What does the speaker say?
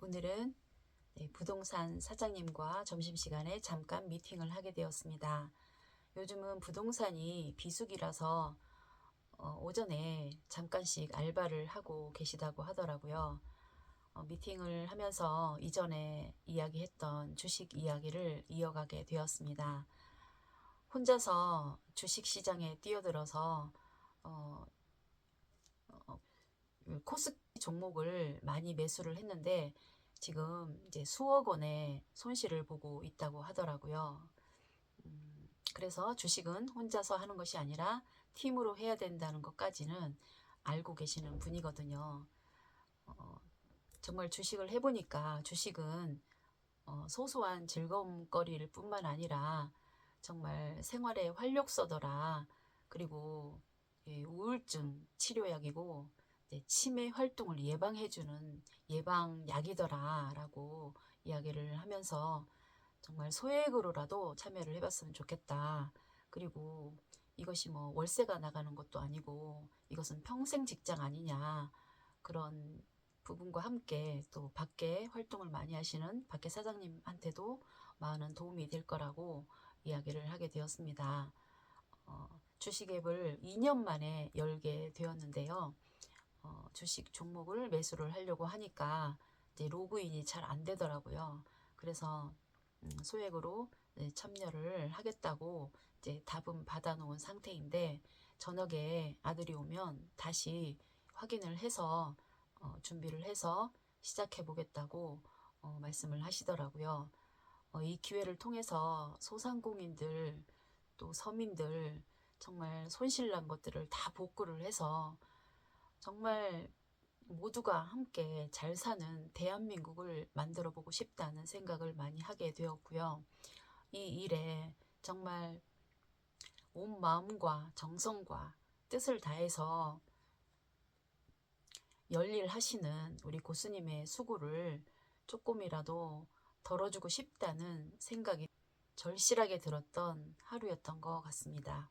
오늘은 네, 부동산 사장님과 점심시간에 잠깐 미팅을 하게 되었습니다. 요즘은 부동산이 비수기라서 어, 오전에 잠깐씩 알바를 하고 계시다고 하더라고요. 어, 미팅을 하면서 이전에 이야기했던 주식 이야기를 이어가게 되었습니다. 혼자서 주식 시장에 뛰어들어서 어, 어, 코스 종목을 많이 매수를 했는데 지금 이제 수억 원의 손실을 보고 있다고 하더라고요. 음, 그래서 주식은 혼자서 하는 것이 아니라 팀으로 해야 된다는 것까지는 알고 계시는 분이거든요. 어, 정말 주식을 해보니까 주식은 어, 소소한 즐거움거리일 뿐만 아니라 정말 생활의 활력소더라. 그리고 예, 우울증 치료약이고 치매 활동을 예방해주는 예방약이더라라고 이야기를 하면서 정말 소액으로라도 참여를 해봤으면 좋겠다. 그리고 이것이 뭐 월세가 나가는 것도 아니고 이것은 평생 직장 아니냐 그런 부분과 함께 또 밖에 활동을 많이 하시는 밖에 사장님한테도 많은 도움이 될 거라고 이야기를 하게 되었습니다. 어, 주식 앱을 2년 만에 열게 되었는데요. 어, 주식 종목을 매수를 하려고 하니까 이제 로그인이 잘 안 되더라고요. 그래서 음, 소액으로 네, 참여를 하겠다고 이제 답은 받아놓은 상태인데 저녁에 아들이 오면 다시 확인을 해서 어, 준비를 해서 시작해 보겠다고 어, 말씀을 하시더라고요. 어, 이 기회를 통해서 소상공인들 또 서민들 정말 손실난 것들을 다 복구를 해서 정말 모두가 함께 잘 사는 대한민국을 만들어 보고 싶다는 생각을 많이 하게 되었고요. 이 일에 정말 온 마음과 정성과 뜻을 다해서 열일 하시는 우리 고수님의 수고를 조금이라도 덜어주고 싶다는 생각이 절실하게 들었던 하루였던 것 같습니다.